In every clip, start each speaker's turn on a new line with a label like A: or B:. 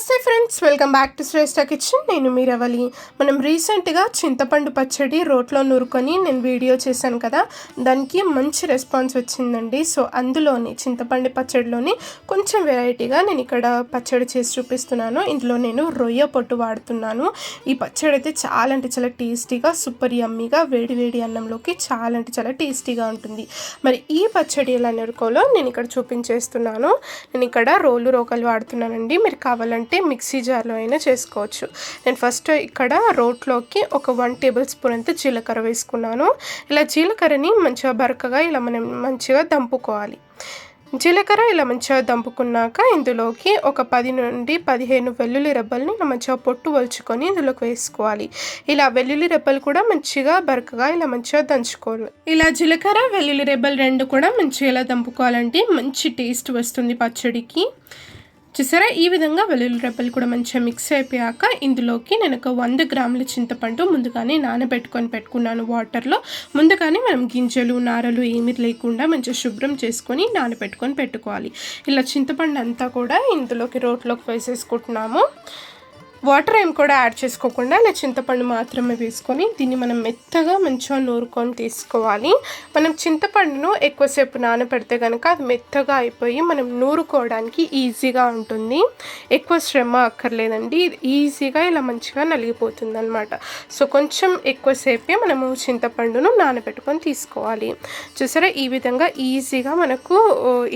A: నమస్తే friends welcome back to Shreshta kitchen. నేను మీరవలి మనం రీసెంట్గా చింతపండు పచ్చడి రోట్లో నూరుకొని నేను వీడియో చేశాను కదా దానికి మంచి రెస్పాన్స్ వచ్చిందండి. సో అందులోని చింతపండు పచ్చడిలోని కొంచెం వెరైటీగా నేను ఇక్కడ పచ్చడి చేసి చూపిస్తున్నాను. ఇందులో నేను రొయ్య పొట్టు వాడుతున్నాను. ఈ పచ్చడి అయితే చాలా అంటే చాలా టేస్టీగా సూపర్ యమ్మీగా వేడి వేడి అన్నంలోకి చాలా అంటే చాలా టేస్టీగా ఉంటుంది. మరి ఈ పచ్చడి ఎలా నూరుకోలో నేను ఇక్కడ చూపించేస్తున్నాను. నేను ఇక్కడ రోలు రోకలు వాడుతున్నానండి. మీరు కావాలంటే మిక్సీ జార్లో అయినా చేసుకోవచ్చు. నేను ఫస్ట్ ఇక్కడ రోట్లోకి ఒక వన్ టేబుల్ స్పూన్ అంత జీలకర్ర వేసుకున్నాను. ఇలా జీలకర్రని మంచిగా బరకగా ఇలా మనం మంచిగా దంపుకోవాలి. జీలకర్ర ఇలా మంచిగా దంపుకున్నాక ఇందులోకి ఒక పది నుండి పదిహేను వెల్లుల్లి రెబ్బల్ని ఇలా మంచిగా పొట్టు వలుచుకొని ఇందులోకి వేసుకోవాలి. ఇలా వెల్లుల్లి రెబ్బలు కూడా మంచిగా బరకగా ఇలా మంచిగా దంచుకోవాలి. ఇలా జీలకర్ర వెల్లుల్లి రెబ్బలు రెండు కూడా మంచిగా ఇలా దంపుకోవాలంటే మంచి టేస్ట్ వస్తుంది పచ్చడికి. చూసారా? ఈ విధంగా వెల్లుల్లి రెబ్బలు కూడా మంచిగా మిక్స్ అయిపోయాక ఇందులోకి నేను ఒక వంద గ్రాముల చింతపండు ముందుగానే నానబెట్టుకొని పెట్టుకున్నాను వాటర్లో. ముందుగానే మనం గింజలు నారలు ఏమీ లేకుండా మంచిగా శుభ్రం చేసుకొని నానబెట్టుకొని పెట్టుకోవాలి. ఇలా చింతపండు అంతా కూడా ఇందులోకి రోట్లోకి వేసేసుకుంటున్నాము. వాటర్ ఏం కూడా యాడ్ చేసుకోకుండా ఇలా చింతపండు మాత్రమే వేసుకొని దీన్ని మనం మెత్తగా మంచిగా నూరుకొని తీసుకోవాలి. మనం చింతపండును ఎక్కువసేపు నానబెడితే కనుక అది మెత్తగా అయిపోయి మనం నూరుకోవడానికి ఈజీగా ఉంటుంది. ఎక్కువ శ్రమ అక్కర్లేదండి. ఈజీగా ఇలా మంచిగా నలిగిపోతుంది అనమాట సో కొంచెం ఎక్కువసేపే మనము చింతపండును నానబెట్టుకొని తీసుకోవాలి. చూసారా? ఈ విధంగా ఈజీగా మనకు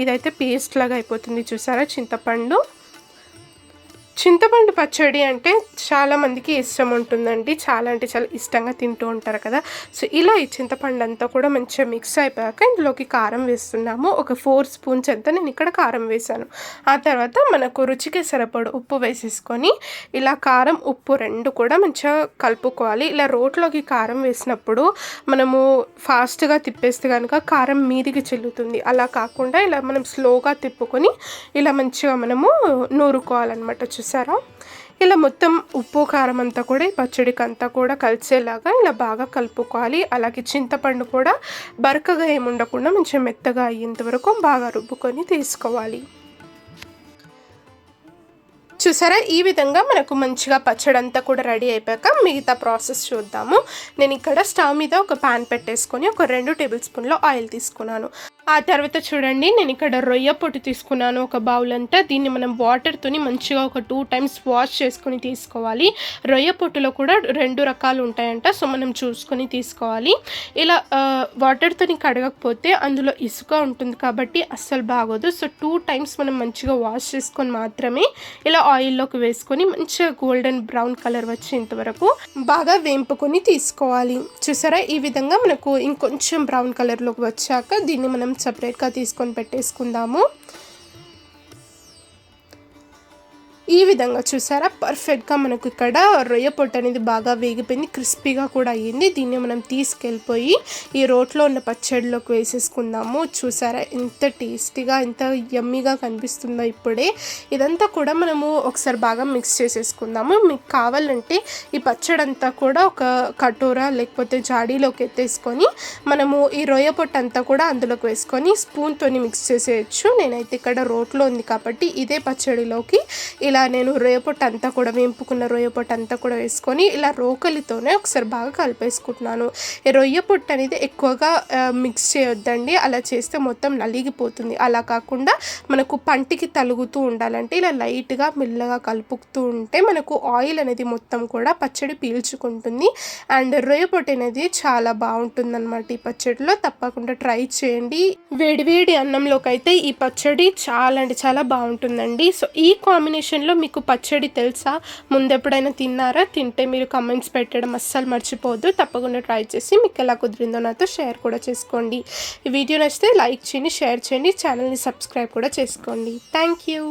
A: ఇదైతే పేస్ట్ లాగా అయిపోతుంది. చూసారా? చింతపండు చింతపండు పచ్చడి అంటే చాలామందికి ఇష్టం ఉంటుందండి. చాలా అంటే చాలా ఇష్టంగా తింటూ ఉంటారు కదా. సో ఇలా ఈ చింతపండు అంతా కూడా మంచిగా మిక్స్ అయిపోయాక ఇందులోకి కారం వేస్తున్నాము. ఒక ఫోర్ స్పూన్స్ అంతా నేను ఇక్కడ కారం వేసాను ఆ తర్వాత మనకు రుచికి సరిపడు ఉప్పు వేసేసుకొని ఇలా కారం ఉప్పు రెండు కూడా మంచిగా కలుపుకోవాలి. ఇలా రోట్లోకి కారం వేసినప్పుడు మనము ఫాస్ట్గా తిప్పేస్తే కనుక కారం మీదికి చెల్లుతుంది. అలా కాకుండా ఇలా మనం స్లోగా తిప్పుకొని ఇలా మంచిగా మనము నూరుకోవాలన్నమాట. చూసారా? ఇలా మొత్తం ఉప్పు కారం అంతా కూడా ఈ పచ్చడికి అంతా కూడా కలిసేలాగా ఇలా బాగా కలుపుకోవాలి. అలాగే చింతపండు కూడా బరకగా ఏమి ఉండకుండా మంచిగా మెత్తగా అయ్యేంత వరకు బాగా రుబ్బుకొని తీసుకోవాలి. చూసారా? ఈ విధంగా మనకు మంచిగా పచ్చడి అంతా కూడా రెడీ అయిపోయాక మిగతా ప్రాసెస్ చూద్దాము. నేను ఇక్కడ స్టవ్ మీద ఒక ప్యాన్ పెట్టేసుకొని ఒక రెండు టేబుల్ స్పూన్లో ఆయిల్ తీసుకున్నాను. ఆ తర్వాత చూడండి నేను ఇక్కడ రొయ్య పొట్టు తీసుకున్నాను ఒక బౌల్ అంతా దీన్ని మనం వాటర్తోని మంచిగా ఒక టూ టైమ్స్ వాష్ చేసుకొని తీసుకోవాలి. రొయ్య పొట్టులో కూడా రెండు రకాలు ఉంటాయంట సో మనం చూసుకొని తీసుకోవాలి. ఇలా వాటర్తోని కడగకపోతే అందులో ఇసుక ఉంటుంది కాబట్టి అస్సలు బాగోదు. సో టూ టైమ్స్ మనం మంచిగా వాష్ చేసుకొని మాత్రమే ఇలా ఆయిల్లోకి వేసుకొని మంచిగా గోల్డెన్ బ్రౌన్ కలర్ వచ్చేంత వరకు బాగా వేంపుకొని తీసుకోవాలి. చూసారా? ఈ విధంగా మనకు ఇంకొంచెం బ్రౌన్ కలర్లోకి వచ్చాక దీన్ని మనం సపరేట్గా తీసుకొని పెట్టేసుకుందాము. ఈ విధంగా చూసారా? పర్ఫెక్ట్గా మనకు ఇక్కడ రొయ్య పొట్టు అనేది బాగా వేగిపోయింది. క్రిస్పీగా కూడా అయ్యింది. దీన్ని మనం తీసుకెళ్ళిపోయి ఈ రోట్లో ఉన్న పచ్చడిలోకి వేసేసుకుందాము. చూసారా? ఎంత టేస్టీగా ఎంత యమ్మీగా కనిపిస్తుందో ఇప్పుడే. ఇదంతా కూడా మనము ఒకసారి బాగా మిక్స్ చేసేసుకుందాము. మీకు కావాలంటే ఈ పచ్చడి అంతా కూడా ఒక కటోరా లేకపోతే జాడీలోకి ఎత్తేసుకొని మనము ఈ రొయ్య పొట్టు అంతా కూడా అందులోకి వేసుకొని స్పూన్తోని మిక్స్ చేసేయచ్చు. నేనైతే ఇక్కడ రోట్లో ఉంది కాబట్టి ఇదే పచ్చడిలోకి ఇలా ఇలా నేను రొయ్యపొట్టు అంతా కూడా వేంపుకున్న రొయ్యపొట్టు అంతా కూడా వేసుకొని ఇలా రోకలితోనే ఒకసారి బాగా కలిపేసుకుంటున్నాను. ఈ రొయ్య పొట్టు అనేది ఎక్కువగా మిక్స్ చేయొద్దండి. అలా చేస్తే మొత్తం నలిగిపోతుంది. అలా కాకుండా మనకు పంటికి తలుగుతూ ఉండాలంటే ఇలా లైట్గా మెల్లగా కలుపుతూ ఉంటే మనకు ఆయిల్ అనేది మొత్తం కూడా పచ్చడి పీల్చుకుంటుంది. అండ్ రొయ్య పొట్టు అనేది చాలా బాగుంటుంది అనమాట ఈ పచ్చడిలో. తప్పకుండా ట్రై చేయండి. వేడివేడి అన్నంలోకి అయితే ఈ పచ్చడి చాలా అంటే చాలా బాగుంటుందండి. సో ఈ కాంబినేషన్ కాంబినేషన్లో మీకు పచ్చడి తెలుసా? ముందు ఎప్పుడైనా తిన్నారా? తింటే మీరు కమెంట్స్ పెట్టడం అస్సలు మర్చిపోవద్దు. తప్పకుండా ట్రై చేసి మీకు ఎలా కుదిరిందో నాతో షేర్ కూడా చేసుకోండి. ఈ వీడియో నచ్చితే లైక్ చేయండి షేర్ చేయండి ఛానల్ని సబ్స్క్రైబ్ కూడా చేసుకోండి. Thank you